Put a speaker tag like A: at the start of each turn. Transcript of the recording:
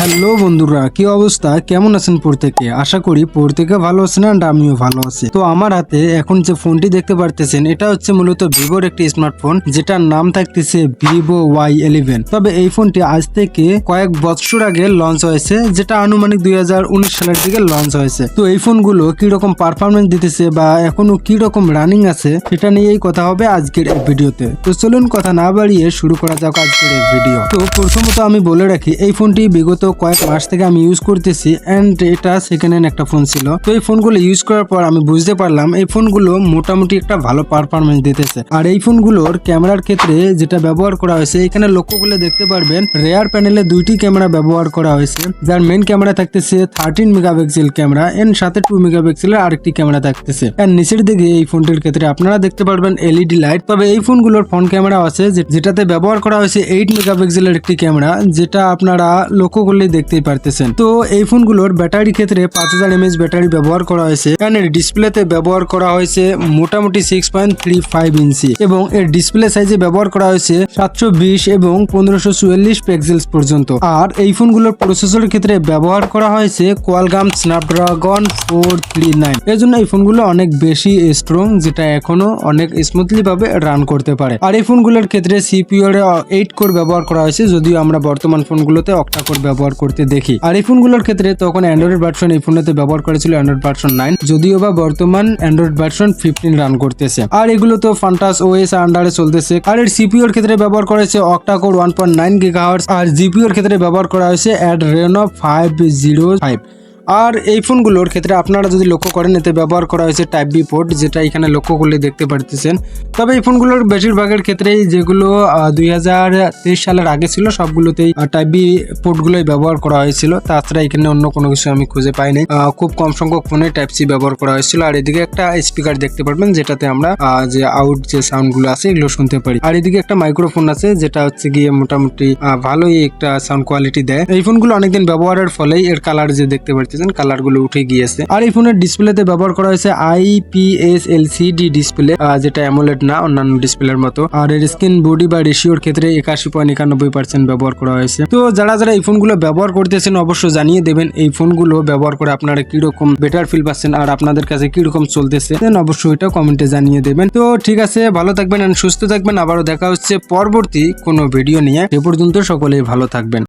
A: Hello বন্ধুরা, কি অবস্থা? কেমন আছেন প্রত্যেকে? আশা করি প্রত্যেকে ভালো আছেন and আমিও ভালো আছি। তো আমার হাতে এখন যে ফোনটি দেখতে পারতেছেন, এটা হচ্ছে মূলত ভিভোর একটি স্মার্টফোন যেটার নাম থাকতেছে ভিভো ওয়াই ইলেভেন। তবে এই ফোনটি আজ থেকে কয়েক বছর আগে লঞ্চ হয়েছে, যেটা আনুমানিক দুই হাজার উনিশ সালের দিকে লঞ্চ হয়েছে। তো এই ফোনগুলো কীরকম পারফরমেন্স দিতেছে বা এখনও কি রকম রানিং আছে, সেটা নিয়েই কথা হবে আজকের এই ভিডিওতে। তো চলুন কথা না বাড়িয়ে শুরু করা যাক আজকের এই ভিডিও। তো প্রথমত আমি বলে রাখি, এই ফোনটি বিগত কয়েক মাস থেকে আমি ইউজ করতেছি এন্ড এটা সেকেন্ড হ্যান্ড একটা ফোন ছিল। তো এই ফোনগুলো ইউজ করার পর আমি বুঝতে পারলাম এই ফোনগুলো মোটামুটি একটা ভালো পারফরমেন্স দিতেছে। আর এই ফোনগুলোর ক্যামেরার ক্ষেত্রে যেটা ব্যবহার করা হয়েছে, এখানে লক্ষ্য করলে দেখতে পারবেন রেয়ার প্যানেলে দুইটি ক্যামেরা ব্যবহার করা হয়েছে। যার মেন ক্যামেরা থাকতেছে থার্টিন মেগাপিক্সেল ক্যামেরা এন্ড সাথে টু মেগাপিক্সেলের আরেকটি ক্যামেরা থাকতেছে। এন্ড নিচের দিকে এই ফোনটির ক্ষেত্রে আপনারা দেখতে পারবেন এলইডি লাইট তবে এই ফোনগুলোর ফোন ক্যামেরা আছে যেটাতে ব্যবহার করা হয়েছে এইট মেগাপিক্সেলের একটি ক্যামেরা যেটা আপনারা লক্ষ্য করলেই দেখতেই পারতেছেন। তো এই ফোনগুলোর ব্যাটারি ক্ষেত্রে পাঁচ হাজার এমএচ ব্যাটারি ব্যবহার করা হয়েছে। এন্ড এর ডিসপ্লেতে ব্যবহার করা হয়েছে মোটামুটি six point three five inch এবং এর ডিসপ্লে সাইজে ব্যবহার করা হয়েছে সাতশো বিশ এবং পনেরোশো চুয়াল্লিশ পিক্সেলস পর্যন্ত। আর এই ফোনগুলোর প্রসেসরের ক্ষেত্রে ব্যবহার করা হয়েছে Qualcomm Snapdragon four three nine এর জন্য এই ফোনগুলো অনেক বেশি স্ট্রং যেটা এখনও অনেক স্মুথলি ভাবে রান করতে পারে। আর এই ফোনগুলোর ক্ষেত্রে সিপিইউ এর এইট কোর ব্যবহার করা হয়েছে, যদিও আমরা বর্তমান ফোনগুলোতে অক্টা কোর ব্যবহার করতে দেখি। আর এই ফোনগুলোর ক্ষেত্রে তখন অ্যান্ড্রয়েড ভার্সন এই ফোনেতে ব্যবহার করেছিল অ্যান্ড্রয়েড ভার্সন নাইন যদিও বা বর্তমান অ্যান্ড্রয়েড ভার্সন ফিফটিন রান করতেছে। আর এগুলো তো ফান্টাস ওএস আন্ডারে চলতেছে। আর এর সিপিও এর ক্ষেত্রে ব্যবহার করেছে হয়েছে octa core one point nine gigahertz আর জিপিও এর ক্ষেত্রে ব্যবহার করা হয়েছে Adreno five zero five আর এই ফোনগুলোর ক্ষেত্রে আপনারা যদি লক্ষ্য করেন, এতে ব্যবহার করা হয়েছে টাইপ বি পোর্ট যেটা এখানে লক্ষ্য করলে দেখতে পারতেছেন। তবে এই ফোনগুলোর বেশিরভাগের ক্ষেত্রেই যেগুলো দুই হাজার তেইশ সালের আগে ছিল, সবগুলোতেই টাইপ বি পোর্টগুলোই ব্যবহার করা হয়েছিল। তাছাড়া এখানে অন্য কোনো কিছু আমি খুঁজে পাইনি। খুব কম সংখ্যক ফোনে টাইপ সি ব্যবহার করা হয়েছিল। আর এদিকে একটা স্পিকার দেখতে পারবেন, যেটাতে আমরা যে আউট যে সাউন্ডগুলো আছে, এগুলো শুনতে পারি। আর এদিকে একটা মাইক্রোফোন আছে, যেটা হচ্ছে গিয়ে মোটামুটি ভালোই একটা সাউন্ড কোয়ালিটি দেয়। এই ফোনগুলো অনেকদিন ব্যবহারের ফলেই এর কালার যে দেখতে পাচ্ছেন কালারগুলো উঠে গিয়েছে। আর এই ফোনের ডিসপ্লেতে ব্যবহার করা হয়েছে আইপিএস এলসিডি ডিসপ্লে যেটা অ্যামোলেড না, অন্যান্য ডিসপ্লের মতো। আর এর স্ক্রিন, বডি বা রেশিওর ক্ষেত্রে একাশি পয়েন্ট একানব্বই পার্সেন্ট ব্যবহার করা হয়েছে। তো যারা যারা এই ফোনগুলো ব্যবহার করতেছেন, অবশ্যই জানিয়ে দেবেন, এই ফোনগুলো ব্যবহার করে আপনারা কীরকম বেটার ফিল পাচ্ছেন আর আপনাদের কাছে কীরকম চলতেছে। অবশ্যই এটা কমেন্টে জানিয়ে দেবেন। তো ঠিক আছে, ভালো থাকবেন সুস্থ থাকবেন। আবারও দেখা হচ্ছে পরবর্তী কোনো ভিডিও নিয়ে। এ পর্যন্ত সকলেই ভালো থাকবেন।